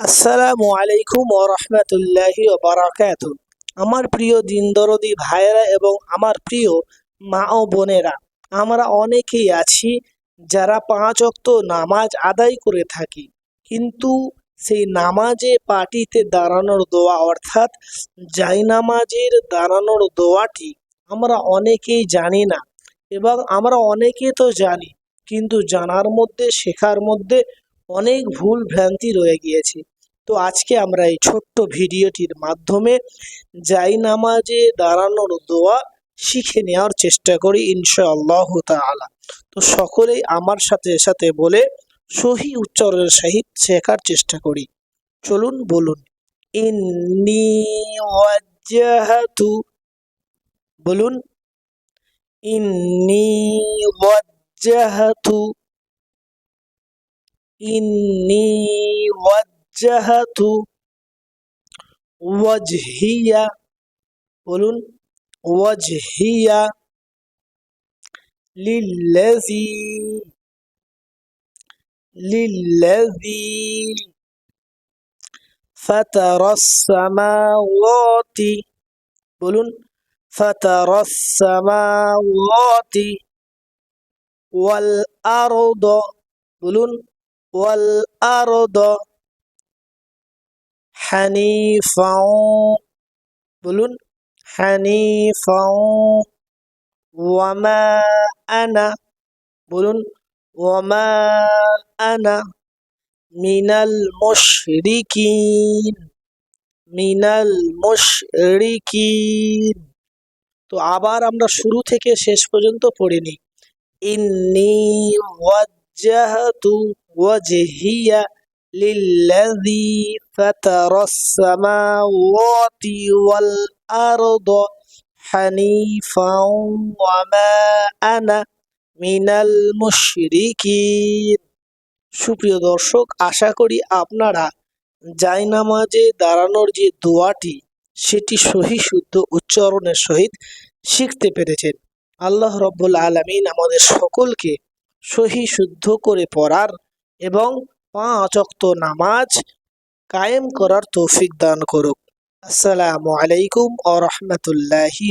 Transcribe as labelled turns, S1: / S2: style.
S1: আসসালামু আলাইকুম ও রহমতুল্লাহি বারাকাত আমার প্রিয় দিনদরদি ভাইয়েরা এবং আমার প্রিয় মা ও বোনেরা, আমরা অনেকেই আছি যারা পাঁচ অক্ত নামাজ আদায় করে থাকি, কিন্তু সেই নামাজে পাটিতে দাঁড়ানোর দোয়া অর্থাৎ জাই নামাজের দাঁড়ানোর দোয়াটি আমরা অনেকেই জানি না এবং আমরা অনেকে তো জানি, কিন্তু জানার মধ্যে, শেখার মধ্যে অনেক ভুল ভ্রান্তি রয়ে গিয়েছে। তো আজকে আমরা এই ছোট্ট ভিডিওটির মাধ্যমে জাই নামাজে দাঁড়ানোর দোয়া শিখে নেওয়ার চেষ্টা করি ইনশাআল্লাহ তাআলা। তো সকলেই আমার সাথে সাথে বলে সহি উচ্চারণের সহিত শেখার চেষ্টা করি। চলুন বলুন, ইন্নি ওয়াজ্জাহাতু বলুন, ইন্নি ওয়াজ্জাহাতু ইন্নি ওয়াজ্জাহাতু ওয়াজহিয়া বলুন ওয়াজহিয়া লিল্লাযী লিল্লাযী ফাতারাস সামাওয়াতি বলুন ফাতারাস সামাওয়াতি ওয়াল আরদ বলুন ওয়াল আরদ হানিফাও, বলুন, হানিফাও, ওয়ামা আনা, বলুন, ওয়ামা আনা, মিনাল মুশরিকিন মিনাল মুশরিকিন। তো আবার আমরা শুরু থেকে শেষ পর্যন্ত পড়িনি ইন্নি ওয়াজ্জাহাতু ওয়াজহিয়া ফাতারাস সামাওয়াতি ওয়াল আরদ হানিফাও ওয়ামা আনা মিনাল মুশরিকিন সুপ্রিয় দর্শক, আশা করি আপনারা জায়নামাজে দাঁড়ানোর যে দোয়াটি, সেটি সহি শুদ্ধ উচ্চারণের সহিত শিখতে পেরেছেন। আল্লাহ রব্বুল আলমিন আমাদের সকলকে সহি শুদ্ধ করে পড়ার এবং পাঁচ অক্ত নামাজ কায়েম করার তৌফিক দান করুক। আসসালামু আলাইকুম ও রহমতুল্লাহি